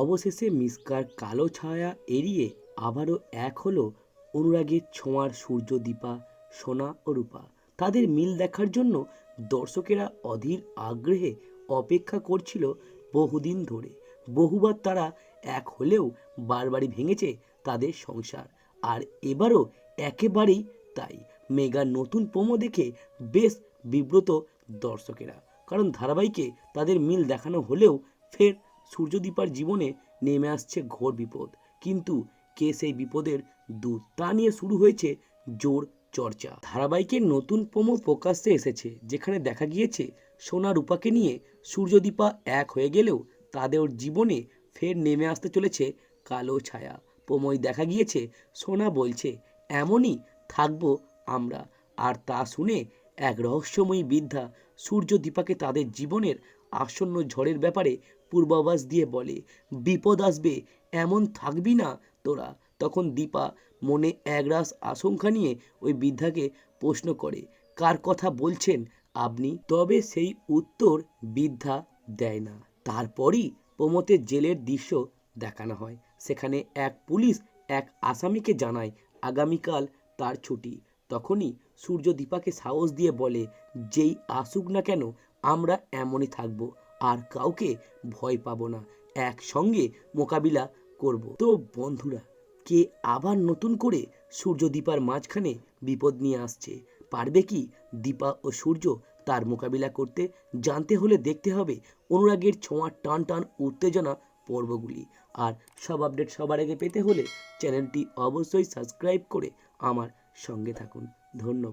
অবশেষে মিসকার কালো ছায়া এড়িয়ে আবারও এক হলো অনুরাগের ছোঁয়ার সূর্য দীপা সোনা ও রূপা। তাদের মিল দেখার জন্য দর্শকেরা অধীর আগ্রহে অপেক্ষা করছিল বহুদিন ধরে। বহুবার তারা এক হলেও বারবারই ভেঙেছে তাদের সংসার। আর এবারও একেবারেই তাই। মেগার নতুন প্রোমো দেখে বেশ বিব্রত দর্শকেরা। কারণ ধারাবাহিকে তাদের মিল দেখানো হলেও ফের সূর্যদীপার জীবনে নেমে আসছে ঘোর বিপদ। কিন্তু কে সেই বিপদের দূত তা নিয়ে শুরু হয়েছে জোর চর্চা। ধারাবাহিকের নতুন প্রোমো প্রকাশ্যে এসেছে, যেখানে দেখা গিয়েছে সোনা রূপাকে নিয়ে সূর্যদীপা এক হয়ে গেলেও তাদের জীবনে ফের নেমে আসতে চলেছে কালো ছায়া। প্রোমোয় দেখা গিয়েছে, সোনা বলছে, এমনই থাকব আমরা। আর তা শুনে এক রহস্যময়ী বৃদ্ধা সূর্য দীপাকে তাদের জীবনের আসন্ন ঝড়ের ব্যাপারে পূর্বাভাস দিয়ে বলে, বিপদ আসবে, এমন থাকবি না তোরা। তখন দীপা মনে একরাশ আশঙ্কা নিয়ে ওই বৃদ্ধাকে প্রশ্ন করে, কার কথা বলছেন আপনি? তবে সেই উত্তর বৃদ্ধা দেয় না। তারপরই প্রমোতে জেলের দৃশ্য দেখানো হয়। সেখানে এক পুলিশ এক আসামিকে জানায়, আগামীকাল তার ছুটি। তখনই সূর্য দীপাকে সাহস দিয়ে বলে, যেই আসুক না কেন, আমরা এমনই থাকব, আর কাউকে ভয় পাবো না, একসঙ্গে মোকাবিলা করব। তো বন্ধুরা, কে আবার নতুন করে সূর্য দীপার মাঝখানে বিপদ নিয়ে আসছে, পারবে কি দীপা ও সূর্য তার মোকাবিলা করতে? জানতে হলে দেখতে হবে, অনুরাগের ছোঁয়ার টান টান, উত্তেজনা পর্বগুলি। আর সব আপডেট সবার আগে পেতে হলে চ্যানেলটি অবশ্যই সাবস্ক্রাইব করে আমার সঙ্গে থাকুন। ধন্যবাদ।